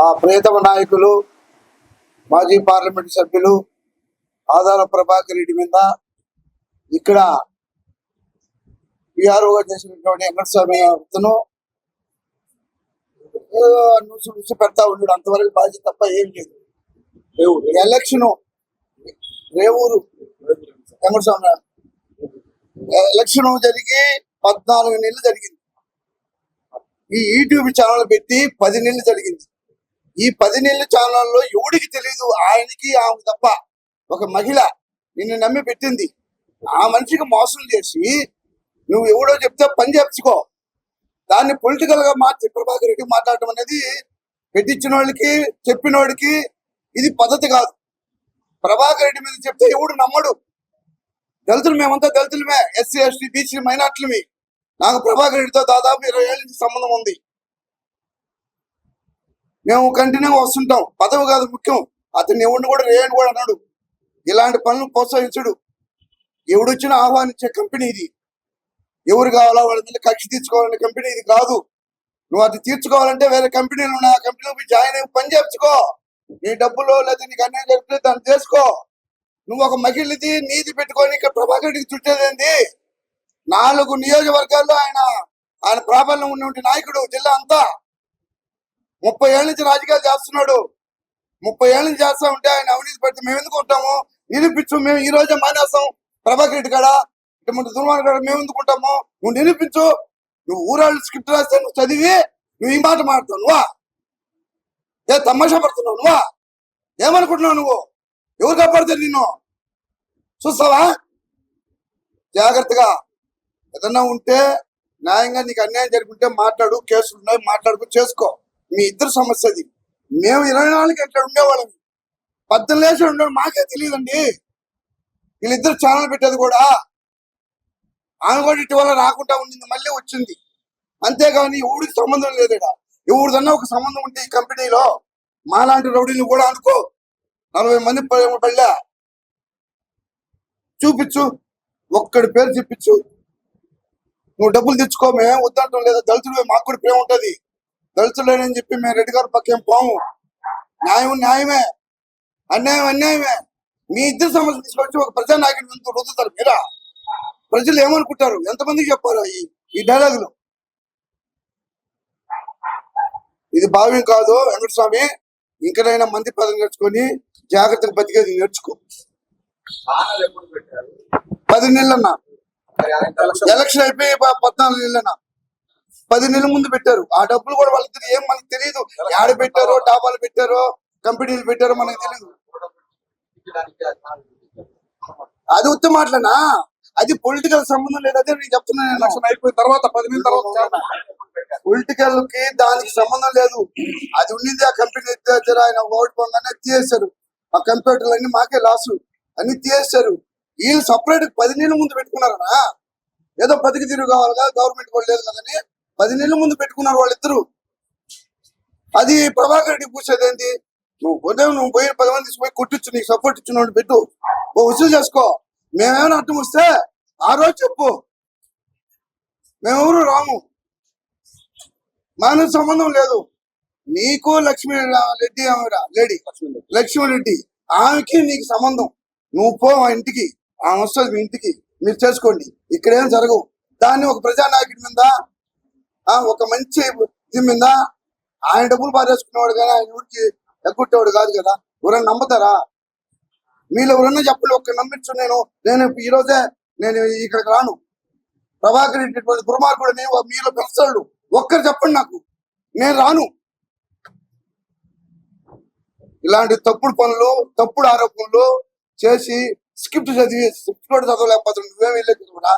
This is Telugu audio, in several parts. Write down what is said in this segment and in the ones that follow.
మా ప్రియతమ నాయకులు మాజీ పార్లమెంట్ సభ్యులు ఆదాల ప్రభాకర్ రెడ్డి మీద ఇక్కడ పిఆర్ఓగా చేసినటువంటి వెంకటస్వామి అతను ఏదో నుసు నుసు పెడతా ఉన్నాడు. అంతవరకు బాధ్యత తప్ప ఏం లేదు. ఎలక్షన్ రేవూరు వెంకటస్వామి ఎలక్షన్ జరిగి పద్నాలుగు నెలలు జరిగింది. ఈ యూట్యూబ్ ఛానల్ పెట్టి పది నెలలు జరిగింది. ఈ పది నెలల ఛానల్లో ఎవడికి తెలియదు ఆయనకి ఆమె తప్ప ఒక మహిళ నిన్ను నమ్మి పెట్టింది. ఆ మనిషికి మోసం చేసి నువ్వు ఎవడో చెప్తే పని చేర్చుకో దాన్ని పొలిటికల్గా మార్చి ప్రభాకర్ రెడ్డి మాట్లాడటం అనేది పెట్టించిన వాళ్ళకి చెప్పిన వాడికి ఇది పద్ధతి కాదు. ప్రభాకర్ రెడ్డి మీద చెప్తే ఎవడు నమ్మడు. దళితులు మేమంతా దళితులమే. ఎస్సీ ఎస్టీ బీసీ మైనార్టీలమే. నాకు ప్రభాకర్ రెడ్డితో దాదాపు ఇరవై ఏళ్ళ నుంచి సంబంధం ఉంది. మేము కంటిన్యూగా వస్తుంటాం. పదవి కాదు ముఖ్యం. అతన్ని ఎవరిని కూడా రేయని కూడా అన్నాడు ఇలాంటి పనులు ప్రోత్సహించుడు. ఎవడొచ్చినా ఆహ్వానించే కంపెనీ ఇది. ఎవరు కావాలా వాళ్ళ మీద కక్ష తీర్చుకోవాలనే కంపెనీ ఇది కాదు. నువ్వు అది తీర్చుకోవాలంటే వేరే కంపెనీలు ఉన్నాయి. ఆ కంపెనీలో జాయిన్ అయ్యి పని చేర్చుకో నీ డబ్బులు లేదా నీకు అన్యాయం జరిగితే దాన్ని చేసుకో. నువ్వు ఒక మహిళది నీతి పెట్టుకొని ఇక్కడ ప్రభాకర్ రెడ్డికి చుట్టేదేంది నాలుగు నియోజకవర్గాల్లో ఆయన ఆయన ప్రాబల్యం ఉన్నటువంటి నాయకుడు జిల్లా అంతా. ముప్పై ఏళ్ళ నుంచి రాజకీయాలు చేస్తున్నాడు. ముప్పై ఏళ్ళ నుంచి చేస్తా ఉంటే ఆయన అవినీతి పెడితే మేము ఎందుకు ఉంటాము? నిరూపించు మేము ఈ రోజే మానేస్తాం. ప్రభాకర్ రెడ్డి కాడ? ఇటువంటి దుర్మార్గ కాడ? మేము ఎందుకు ఉంటాము? నువ్వు నిరూపించు నువ్వు ఊరాళ్ళు స్క్రిప్ట్ రాస్తే నువ్వు చదివి నువ్వు ఈ మాట మాట్లాడుతావు. నువ్వా? ఏ తమాషా పడుతున్నావు? నువ్వా? ఏమనుకుంటున్నావు నువ్వు? ఎవరు కాపాడుతారు నిన్ను? చూస్తావా? జాగ్రత్తగా. ఏదన్నా ఉంటే న్యాయంగా నీకు అన్యాయం జరుగుంటే మాట్లాడు కేసులు ఉన్నాయి మాట్లాడుకో చేసుకో. మీ ఇద్దరు సమస్య అది. మేము ఇరవై నాలుగు గంటలు ఉండేవాళ్ళం. పద్దెనిమిది లేచి ఉండేవాడు మాకే తెలియదండి. వీళ్ళిద్దరు ఛానల్ పెట్టేది కూడా. ఆమె కూడా ఇటీవల రాకుండా ఉండింది. మళ్ళీ వచ్చింది. అంతేగాని ఎవడికి సంబంధం లేదు ఎవరిదన్నా ఒక సంబంధం ఉంటే ఈ కంపెనీలో మాలాంటి రౌడీని కూడా అనుకో నలభై మంది పళ్ళా. చూపించు. ఒక్కడి పేరు చెప్పించు నువ్వు డబ్బులు తెచ్చుకో. మేము వద్దంటాం లేదా? దళితులు మాకు కూడా ప్రేమ ఉంటుంది. దళితులేనని చెప్పి మేము రెడ్డి గారి పక్కేం పోము. న్యాయం న్యాయమే. అన్యాయం అన్యాయమే. మీ ఇద్దరు సమస్య తీసుకొచ్చి ఒక ప్రజా నాయకుడి ముందు రుద్దుతారు మీరా? ప్రజలు ఏమనుకుంటారు? ఎంతమందికి చెప్పారు ఈ ఈ డైలాగులు? ఇది భావ్యం కాదు వెంకటస్వామి. ఇంకనైనా మంది పదం నేర్చుకొని జాగ్రత్తగా బతికేది నేర్చుకో. పది నెలలన్నా. ఎలక్షన్ అయిపోయి పద్నాలుగు నెలలన్నా. పది నెలల ముందు పెట్టారు. ఆ డబ్బులు కూడా వాళ్ళకి ఏం మనకు తెలియదు యాడ పెట్టారో డాబాలు పెట్టారో కంపెనీలు పెట్టారో మనకు తెలియదు అది ఉత్త మాటలనా? అది పొలిటికల్ సంబంధం లేదు. అదే నేను చెప్తున్నాను అయిపోయిన తర్వాత పది నెలల తర్వాత పొలిటికల్కి దానికి సంబంధం లేదు. అది ఉండింది ఆ కంపెనీ ఎత్తేసారు ఆయన ఓటు పొందనే తీసేశారు. ఆ కంప్యూటర్లు అన్ని మాకే లాసు అన్ని తీసేశారు. వీళ్ళు సపరేట్ పది నెలల ముందు పెట్టుకున్నారనా? ఏదో బతికి తిరుగు కావాలి కదా గవర్నమెంట్ కూడా లేదు కదని. పది నెలల ముందు పెట్టుకున్నారు వాళ్ళిద్దరు. అది ప్రభాకర్ రెడ్డి పూసేది నువ్వు ఉదయం నువ్వు పోయి పది మంది తీసుకుపోయి కొట్టించు నీకు సపోర్ట్ ఇచ్చిన పెట్టు. ఓ వసూలు చేసుకో. మేమేమైనా అర్థం వస్తే ఆ రోజు చెప్పు. మేమెవరు రాము? మానవ సంబంధం లేదు. నీకు లక్ష్మీ రెడ్డి లేడీ. లక్ష్మీరెడ్డి ఆమెకి నీకు సంబంధం. నువ్వు పో మా ఇంటికి. ఆమె వస్తుంది మీ ఇంటికి. మీరు చేసుకోండి. ఇక్కడేం జరగవు. దాన్ని ఒక ప్రజానాయకుడి మీద ఒక మంచి ఇది మీద ఆయన డబ్బులు పారేసుకునేవాడు కానీ ఆయన ఊరికి ఎగ్గొట్టేవాడు కాదు కదా. ఎవరైనా నమ్ముతారా? మీలో ఎవరన్నా చెప్పండి ఒక్క నమ్మించు నేను. నేను ఈ రోజే నేను ఇక్కడికి రాను. ప్రభాకర్ రెడ్డి ఇటువంటి దుర్మార్గుడు నేను మీలో పిలుస్తాడు ఒక్కరు చెప్పండి నాకు. నేను రాను. ఇలాంటి తప్పుడు పనులు తప్పుడు ఆరోపణలు చేసి స్క్రిప్ట్ చదివి స్క్రిప్ట్ కూడా చదవలేకపోతున్నావు నువ్వేం వెళ్ళేది కూడా.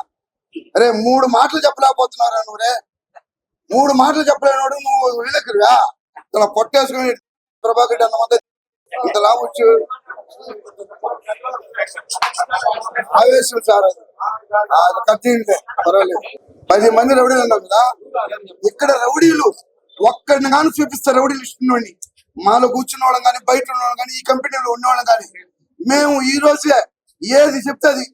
అరే మూడు మాటలు చెప్పలేకపోతున్నారా నువ్వు రే? మూడు మాటలు చెప్పలేనోడు నువ్వు వెళ్ళక్కరువా ఇలా కొట్టేసుకుని ప్రభాకర్ రెడ్డి అన్నమాట ఇంత లాభం ఆవేశం సార్ అది. అది కత్తింటే పర్వాలేదు. పది మంది రౌడీలు ఉన్నారు కదా ఇక్కడ రౌడీలు ఒక్కడిని కానీ చూపిస్తారు రౌడీలు నుండి మాలో కూర్చున్న వాళ్ళం కానీ బయట ఉన్న వాళ్ళం కానీ ఈ కంపెనీలో ఉన్న వాళ్ళం కానీ మేము ఈ రోజే ఏది చెప్తే అది